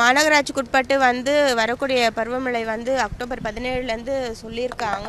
மாநகராட்சிக்கு உட்பட்டு வந்து வரக்கூடிய பருவமழை வந்து அக்டோபர் பதினேழுலேருந்து சொல்லியிருக்காங்க.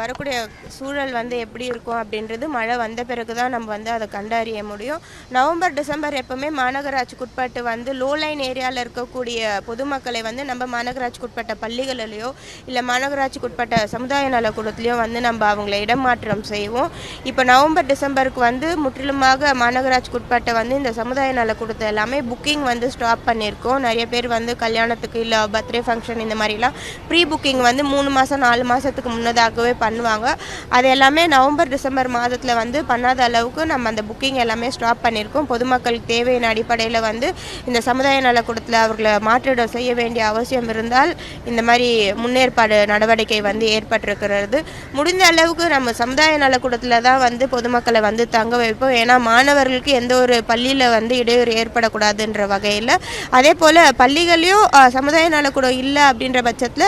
வரக்கூடிய சூழல் வந்து எப்படி இருக்கும் அப்படின்றது மழை வந்த பிறகு தான் நம்ம வந்து அதை கண்டறிய முடியும். நவம்பர் டிசம்பர் எப்போவுமே மாநகராட்சிக்கு உட்பட்டு வந்து லோலைன் ஏரியாவில் இருக்கக்கூடிய பொதுமக்களை வந்து நம்ம மாநகராட்சிக்குட்பட்ட பள்ளிகளிலேயோ இல்லை மாநகராட்சிக்குட்பட்ட சமுதாய நலக்கூடத்துலையோ வந்து நம்ம அவங்கள இடமாற்றம் செய்வோம். இப்போ நவம்பர் டிசம்பருக்கு வந்து முற்றிலுமாக மாநகராட்சிக்குட்பட்ட வந்து இந்த சமுதாய நலக்கூடத்தை எல்லாமே புக்கிங் வந்து ஸ்டாப் இருக்கும். நிறைய பேர் வந்து கல்யாணத்துக்கு இல்லை பர்த்டே ஃபங்க்ஷன் இந்த மாதிரிலாம் ப்ரீ புக்கிங் வந்து மூணு மாதம் நாலு மாதத்துக்கு முன்னதாகவே பண்ணுவாங்க. அது எல்லாமே நவம்பர் டிசம்பர் மாதத்தில் வந்து பண்ணாத அளவுக்கு நம்ம அந்த புக்கிங் எல்லாமே ஸ்டாப் பண்ணியிருக்கோம். பொதுமக்களுக்கு தேவையான அடிப்படையில் வந்து இந்த சமுதாய நலக்கூடத்தில் அவர்களை மாற்றிடம் செய்ய வேண்டிய அவசியம் இருந்தால் இந்த மாதிரி முன்னேற்பாடு நடவடிக்கை வந்து ஏற்பட்டிருக்கிறது. முடிந்த அளவுக்கு நம்ம சமுதாய நலக்கூடத்தில் தான் வந்து பொதுமக்களை வந்து தங்க வைப்போம். ஏன்னா மாணவர்களுக்கு எந்த ஒரு பள்ளியில் வந்து இடையூறு ஏற்படக்கூடாதுன்ற வகையில் அதே போல் பள்ளிகளையும் சமுதாய நலக்கூடம் இல்லை அப்படின்ற பட்சத்தில்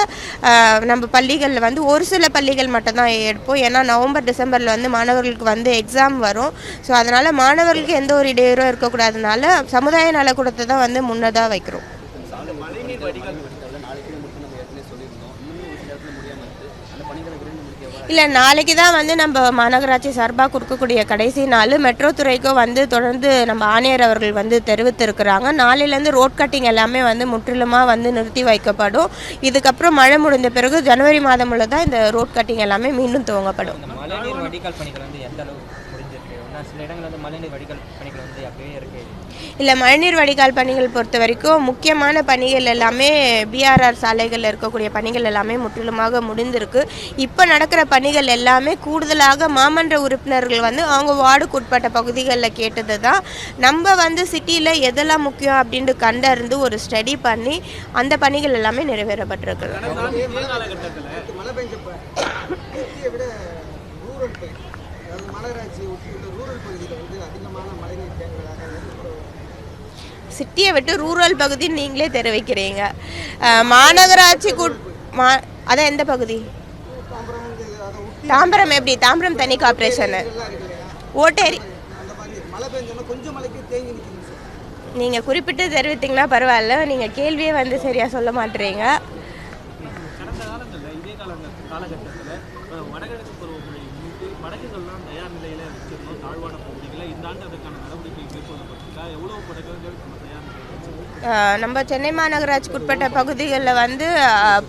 நம்ம பள்ளிகளில் வந்து ஒரு சில பள்ளிகள் மட்டும்தான் எடுப்போம். ஏன்னா நவம்பர் டிசம்பரில் வந்து மாணவர்களுக்கு வந்து எக்ஸாம் வரும். ஸோ அதனால் மாணவர்களுக்கு எந்த ஒரு இடையூறும் இருக்கக்கூடாதுனால சமுதாய நலக்கூடத்தை தான் வந்து முன்னதாக வைக்கிறோம். மழைநீர் வடிகால் திட்டத்தில் நாளைக்கு மட்டும் நம்ம ஏற்கனவே சொல்லியிருந்தோம். இன்னும் ஒரு சில இடத்துல முடியாமல் இருக்குது அந்த பணிகளை விரைந்து முடிக்க இல்லை நாளைக்கு தான் வந்து நம்ம மாநகராட்சி சார்பாக கொடுக்கக்கூடிய கடைசி நாள் மெட்ரோ துறைக்கும் வந்து தொடர்ந்து நம்ம ஆணையர் அவர்கள் வந்து தெரிவித்திருக்கிறாங்க. நாளையிலேருந்து ரோட் கட்டிங் எல்லாமே வந்து முற்றிலுமாக வந்து நிறுத்தி வைக்கப்படும். இதுக்கப்புறம் மழை முடிந்த பிறகு ஜனவரி மாதம் தான் இந்த ரோட் கட்டிங் எல்லாமே மீண்டும் துவங்கப்படும். இந்த மழைநீர் வடிகால் பணிகள் வந்து எந்த அளவு முடிஞ்சிருக்கு ஒன்றா சில இடங்கள் வந்து மழைநீர் வடிகால் பணிகள் வந்து அப்படியே இருக்கு. இல்லை மழைநீர் வடிகால் பணிகள் பொறுத்த வரைக்கும் முக்கியமான பணிகள் எல்லாமே பிஆர்ஆர் சாலைகளில் இருக்கக்கூடிய பணிகள் எல்லாமே முற்றிலுமாக முடிந்திருக்கு. இப்போ நடக்கிற பணிகள் எல்லாமே கூடுதலாக மாமன்ற உறுப்பினர்கள் வந்து அவங்க வார்டுக்கு உட்பட்ட பகுதிகளில் கேட்டது தான் நம்ம வந்து சிட்டியில் எதெல்லாம் முக்கியம் அப்படின்ட்டு கண்டறிந்து ஒரு ஸ்டடி பண்ணி அந்த பணிகள் எல்லாமே நிறைவேறப்பட்டிருக்கு மழை பெஞ்சப்ப விட ரூரல் பகுதி அதாவது மாநகராட்சி ஒட்டியுள்ள ரூரல் பகுதியில் வந்து அதிகமான மழைநீர் தேங்குவதாக சிட்டியை விட்டு ரூரல் பகுதின்னு நீங்களே தெரிவிக்கிறீங்க. மாநகராட்சிக்கு மா அதான் எந்த பகுதி? தாம்பரம் எப்படி? தாம்பரம் தனி கார்பரேஷனு ஓட்டேரி. நீங்கள் குறிப்பிட்டு தெரிவித்தீங்கன்னா பரவாயில்ல. நீங்கள் கேள்வியே வந்து சரியாக சொல்ல மாட்டேறீங்க படகுகள்லாம் தயார் நிலையில் வச்சிருந்தோம். தாழ்வான பகுதிகளில் இந்த ஆண்டு அதற்கான நடவடிக்கை மேற்கொள்ளப்பட்டிருக்கா? எவ்வளோ படகுகள் நம்ம தயார் நிலையில் நம்ம சென்னை மாநகராட்சிக்கு உட்பட்ட பகுதிகளில் வந்து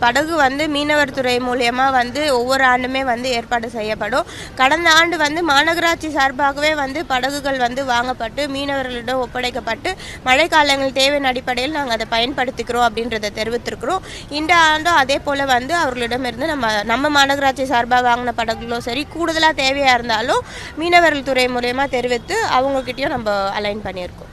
படகு வந்து மீனவர் துறை மூலியமாக வந்து ஒவ்வொரு ஆண்டுமே வந்து ஏற்பாடு செய்யப்படும். கடந்த ஆண்டு வந்து மாநகராட்சி சார்பாகவே வந்து படகுகள் வந்து வாங்கப்பட்டு மீனவர்களிடம் ஒப்படைக்கப்பட்டு மழைக்காலங்கள் தேவையின் அடிப்படையில் நாங்கள் அதை பயன்படுத்திக்கிறோம் அப்படின்றத தெரிவித்திருக்கிறோம். இந்த ஆண்டும் அதே போல் வந்து அவர்களிடமிருந்து நம்ம நம்ம மாநகராட்சி சார்பாக வாங்கின படகுகளும் சரி கூடுதலாக தேவையாக இருந்தாலும் மீனவர்கள் துறை மூலயமா தெரிவித்து அவங்கக்கிட்டேயும் நம்ம அலைன் பண்ணியிருக்கோம்.